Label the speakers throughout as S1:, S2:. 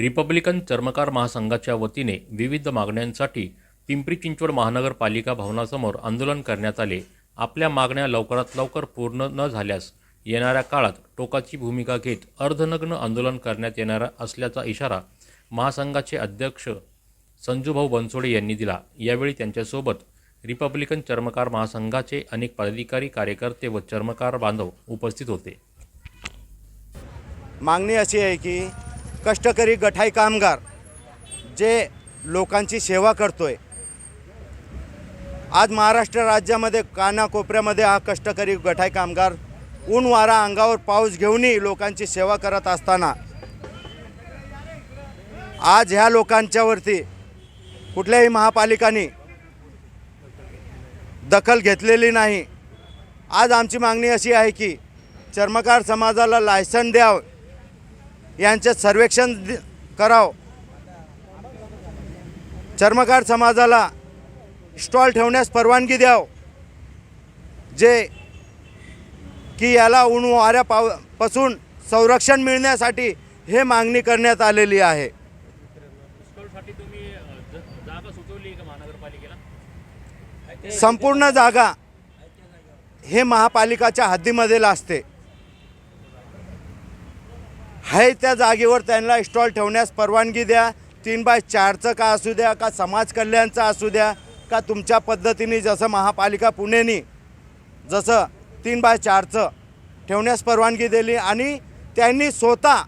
S1: Republican चर्मकार महासंघाच्या वतीने विविध मागण्यांसाठी पिंपरी चिंचवड महानगरपालिका भवनासमोर आंदोलन करण्यात आले. आपल्या मागण्या लवकरात लवकर पूर्ण न झाल्यास येणाऱ्या काळात टोकाची भूमिका घेत अर्धनग्न आंदोलन करण्यात येणार असल्याचा इशारा महासंघाचे अध्यक्ष संजूभाऊ बनसोडे यांनी दिला. यावेळी त्यांच्यासोबत रिपब्लिकन चर्मकार महासंघाचे अनेक पदाधिकारी कार्यकर्ते व चर्मकार बांधव उपस्थित होते.
S2: मागणी अशी आहे की कष्टकरी गठाई कामगार जे लोकांची सेवा करतो आहे आज महाराष्ट्र राज्यामध्ये कानाकोपऱ्यामध्ये हा कष्टकरी गठाई कामगार ऊन वारा अंगावर पाऊस घेऊनही लोकांची सेवा करत असताना आज ह्या लोकांच्यावरती कुठल्याही महापालिकांनी दखल घेतलेली नाही. आज आमची मागणी अशी आहे की चर्मकार समाजाला लायसन द्यावं. यांचे सर्वेक्षण करावं. चर्मकार समाजाला स्टॉल ठेवण्यास परवानगी द्याव. जे की याला ऊन वाऱ्या पावपासून संरक्षण मिळण्यासाठी हे मागणी करण्यात आलेली आहे. संपूर्ण जागा हे महापालिकाच्या हद्दीमध्ये असते. आहे त्या जागेवर त्यांना स्टॉल ठेवण्यास परवानगी द्या. तीन बाय चारचं का असू द्या का समाज कल्याणचं असू द्या का तुमच्या पद्धतीने जसं महापालिका पुणेनी जसं तीन बाय चारचं ठेवण्यास परवानगी दिली आणि त्यांनी स्वतः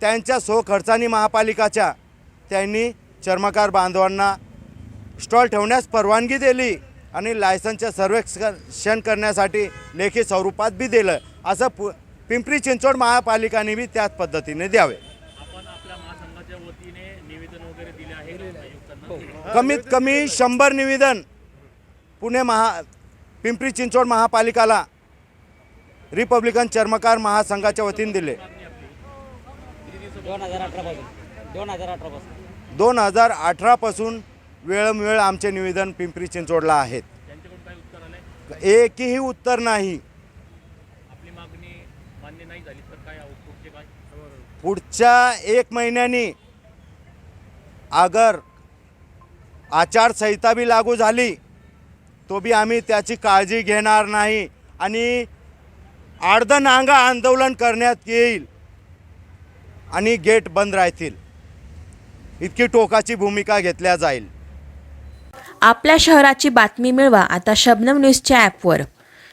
S2: त्यांच्या सो खर्चानी महापालिकाच्या त्यांनी चर्मकार बांधवांना स्टॉल ठेवण्यास परवानगी दिली आणि लायसनचे सर्वेक्षण करण्यासाठी लेखी स्वरूपात बी दिलं. असं पु पिंपरी चिंचवड महापालिकाने बी त्याच पद्धतीने द्यावे.
S1: आपण आपल्या महासंघाच्या वतीने निवेदन वगैरे दिले आहे. का आयुक्तांना
S2: कमीत कमी शंभर निवेदन पुणे महा पिंपरी चिंचवड महापालिकाला रिपब्लिकन चर्मकार महासंघाच्या वतीने दिले.
S3: दोन हजार अठरापासून दोन हजार अठरापासून
S2: दोन हजार अठरापासून वेळोवेळ आमचे निवेदन पिंपरी चिंचवडला आहेत.
S1: त्यांच्याकडून काय उत्तर आलंय?
S2: एकही उत्तर नाही
S1: आपली मागणी मान्य नाही झाली तर काय पुढचे काय?
S2: पुढच्या एक महिन्यानी अगर आचारसंहिता बी लागू झाली तो बी आम्ही त्याची काळजी घेणार नाही आणि अर्धनांगा आंदोलन करण्यात येईल आणि गेट बंद राहतील. इतकी टोकाची भूमिका घेतल्या जाईल.
S4: आपल्या शहराची बातमी मिळवा आता शबनम न्यूजच्या ॲपवर